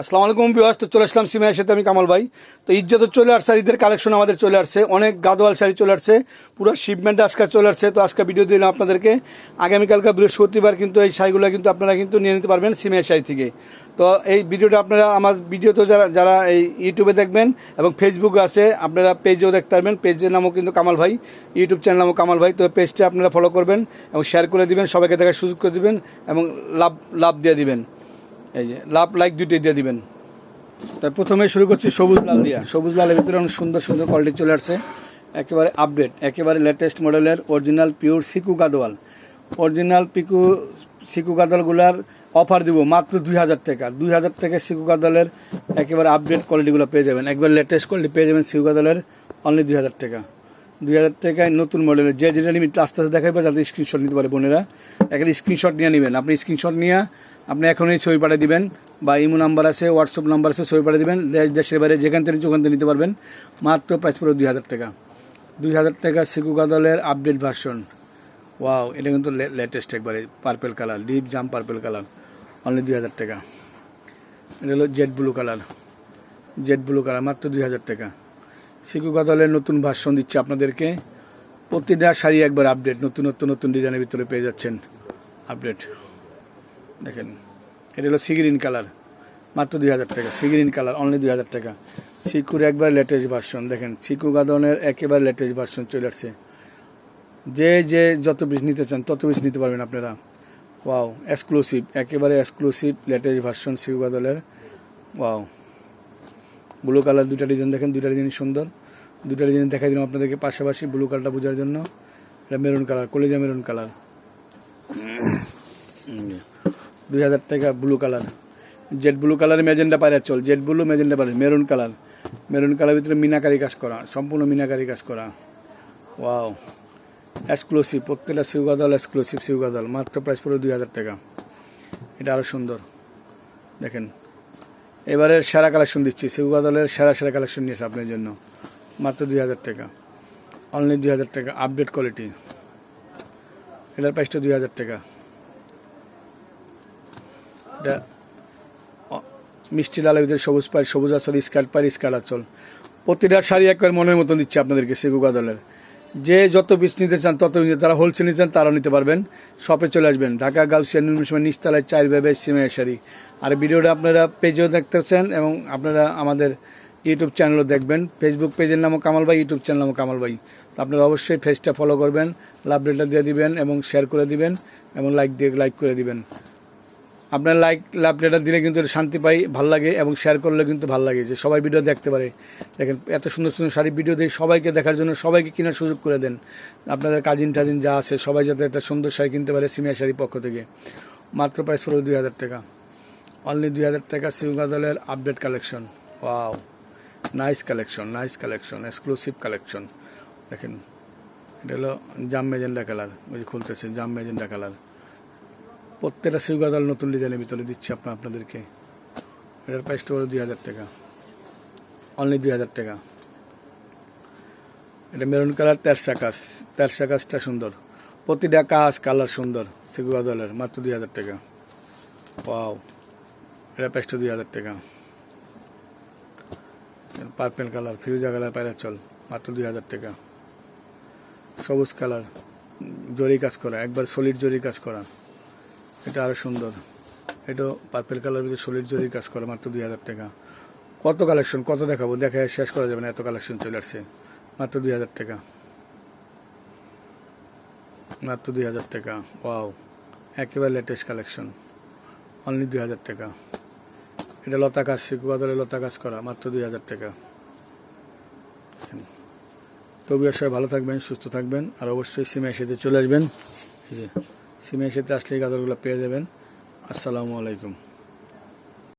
আসসালামু আলাইকুম বিওয়াস তো চলে আসলাম সিমাইয়ের সাথে আমি কামাল ভাই। তো ইজ্জত চলে আসছে ঈদের কালেকশন আমাদের চলে আসছে, অনেক গাদোয়াল শাড়ি চলে আসছে, পুরো শিপমেন্ট আজকে চলে আসছে। তো আজকে ভিডিও দিলাম আপনাদেরকে, আগামীকালকে বৃহস্পতিবার কিন্তু এই শাড়িগুলো কিন্তু আপনারা কিন্তু নিয়ে নিতে পারবেন সিমাইয়ের শাড়ি থেকে। তো এই ভিডিওটা আপনারা আমার ভিডিও তো যারা যারা এই ইউটিউবে দেখবেন এবং ফেসবুকে আছে, আপনারা পেজেও দেখতে পারবেন। পেজের নামও কিন্তু কামাল ভাই ইউটিউব চ্যানেল নামও কামাল ভাই। তো পেজটা আপনারা ফলো করবেন এবং শেয়ার করে দিবেন, সবাইকে দেখার সুযোগ করে দিবেন এবং লাভ লাভ দিয়ে দিবেন। এই যে, লাভ লাইক দুটোই দিয়ে দিবেন। তাই প্রথমে শুরু করছি সবুজ লাল দিয়া। সবুজ লালের ভিতরে অনেক সুন্দর সুন্দর কোয়ালিটি চলে আসছে। একেবারে আপডেট একেবারে লেটেস্ট মডেলের অরিজিনাল পিওর সিকু গাদোয়াল অরিজিনাল পিকু সিকু গাদলগুলার অফার দিব মাত্র দুই হাজার টাকা। দুই হাজার টাকা সিকু গাদলের একেবারে আপডেট কোয়ালিটিগুলো পেয়ে যাবেন। একবার লেটেস্ট কোয়ালিটি পেয়ে যাবেন সিকু গাদলের অনলি দুই হাজার টাকা। দুই হাজার টাকায় নতুন মডেলের যে যেটা নিবেন আস্তে আস্তে দেখাবে যাতে স্ক্রিনশট নিতে পারে বোনেরা। একটা স্ক্রিনশট নিয়ে নেবেন। আপনি স্ক্রিনশট নিয়ে আপনি এখনই ছবি পাঠিয়ে দিবেন বা ইমো নাম্বার আছে হোয়াটসঅ্যাপ নাম্বার আছে, ছবি পাঠিয়ে দেবেন। দেশ, দেশের বাইরে যেখান থেকে ওখান থেকে নিতে পারবেন, মাত্র প্রাইস পড়বে দুই হাজার টাকা। দুই হাজার টাকা সিকু গাদলের আপডেট ভার্সন ওয়াও এটা কিন্তু লেটেস্ট একবারে পার্পেল কালার ডিপ জাম পার্পেল কালার অনলি দুই হাজার টাকা। এটা হলো jade blue colour jade blue colour মাত্র দুই হাজার টাকা। সিকু গাদলের নতুন ভার্সন দিচ্ছে আপনাদেরকে। প্রতিটা শাড়ি একবার আপডেট নতুন নতুন নতুন ডিজাইনের ভিতরে পেয়ে যাচ্ছেন। আপডেট দেখেন, এটা হলো সিগ্রিন কালার মাত্র দুই হাজার টাকা সিগ্রিন কালার অনলি দুই হাজার টাকা। সিকুর একবার লেটেস্ট ভার্সন দেখেন সিকু গাদনের একেবারে লেটেস্ট ভার্সন চলে আসছে। যে যে, যত পিস নিতে চান, তত পিস নিতে পারবেন আপনারা। ওয়াও এক্সক্লুসিভ একেবারে এক্সক্লুসিভ লেটেস্ট ভার্সন সিকু গাদলের ওয়াও ব্লু কালার দুটা ডিজাইন দেখেন দুটা ডিজাইন সুন্দর। দুটা ডিজাইন দেখাই দিলাম আপনাদেরকে পাশাপাশি ব্লু কালারটা বোঝার জন্য। এটা মেরুন কালার কলেজা মেরুন কালার দুই হাজার টাকা blue colour jade blue colour magenta পায়রা চল জেড ব্লু মেজেন্ডা পায়রা মেরুন কালার মেরুন কালার ভিতরে মিনাকারি কাজ করা, সম্পূর্ণ মিনাকারি কাজ করা। ওয়াও এক্সক্লুসিভ প্রত্যেকটা সিউগাদল এক্সক্লুসিভ সিউগাদল মাত্র প্রাইস পড়ে দুই হাজার টাকা। এটা আরও সুন্দর। দেখেন, এবারের সেরা কালেকশন দিচ্ছি সিউগাদলের সেরা সেরা কালেকশন নিয়েছে আপনার জন্য। মাত্র দুই হাজার টাকা। অনলি দুই হাজার টাকা আপডেট কোয়ালিটি এটার প্রাইসটা দুই হাজার টাকা। এটা মিষ্টি লালের ভিতরে সবুজ পাই সবুজ আচল, স্কার্ট পাই স্কার্ট আচল। প্রতিটা শাড়ি একবার মনের মতন দিচ্ছে আপনাদেরকে সেগুগা দলের। যে যত পিস নিতে চান, তত নিতে, যারা হোলসেল নিতে চান, তারাও নিতে পারবেন। শপে চলে আসবেন, ঢাকা, গাউসিয়া নুরমিসমা নিচতলায় চার ভেবে সিমের শাড়ি। আর ভিডিওটা আপনারা পেজেও দেখতেছেন এবং আপনারা আমাদের ইউটিউব চ্যানেলও দেখবেন। ফেসবুক পেজের নামও কামাল ভাই ইউটিউব চ্যানেল নামও কামাল ভাই। আপনারা অবশ্যই পেজটা ফলো করবেন লাভ রেটটা দিয়ে দিবেন এবং শেয়ার করে দিবেন এবং লাইক দিয়ে লাইক করে দিবেন। আপনার লাইক লাভ লেটার দিলে কিন্তু শান্তি পাই, ভালো লাগে এবং শেয়ার করলে কিন্তু ভালো লাগে যে সবাই ভিডিও দেখতে পারে। দেখেন, এত সুন্দর সুন্দর শাড়ি ভিডিও দিয়ে সবাইকে দেখার জন্য সবাইকে কেনার সুযোগ করে দেন। আপনাদের কাজিন টাজিন যা আছে, সবাই যাতে একটা সুন্দর শাড়ি কিনতে পারে সিমিয়া শাড়ির পক্ষ থেকে। মাত্র প্রাইস পড়বে দুই হাজার টাকা। অনলি দুই হাজার টাকা সিউগাদলের update collection wow nice collection nice collection exclusive collection দেখেন, এটা হলো জাম মেজেন্ডা কালার, ওই যে খুলতেছে, জাম মেজেন্ডা কালার। প্রত্যেকটা সিউগাদাল নতুন ডিজাইনের ভিতরে দিচ্ছি আপনার আপনাদেরকে। এটার প্রাইসটা হলো দুই হাজার টাকা। অনলি দুই হাজার টাকা। এটা মেরুন কালার তেরশা কাজ। তেরশা কাজটা সুন্দর। প্রতিটা কাজ কালার সুন্দর সিগুয়াদলের মাত্র দুই হাজার টাকা। ওয়াও এটা প্রাইসটা দুই হাজার টাকা। পার্পেল কালার ফিরোজা কালার পায়রা চল। মাত্র দুই হাজার টাকা। সবুজ কালার জরি কাজ করা। একবার সলিড জরি কাজ করা। এটা আরও সুন্দর। এটাও পার্পেল কালার ভিতরে সলিড জরি কাজ করা, মাত্র দুই হাজার টাকা। কত কালেকশন কত দেখাবো? দেখা শেষ করা যাবে না, এত কালেকশন চলে আসছে। মাত্র দুই হাজার টাকা। মাত্র দুই হাজার টাকা। ওয়াও একেবারে লেটেস্ট কালেকশন অনলি দুই হাজার টাকা। এটা লতা কাজ শিকুবাদলে লতা কাজ করা, মাত্র দুই হাজার টাকা। তবু সবাই ভালো থাকবেন, সুস্থ থাকবেন, আর অবশ্যই সিমে এসেতে চলে আসবেন। এই যে। সিমে সাথে আসলে এই গাজরগুলো পেয়ে যাবেন। আসসালামু আলাইকুম।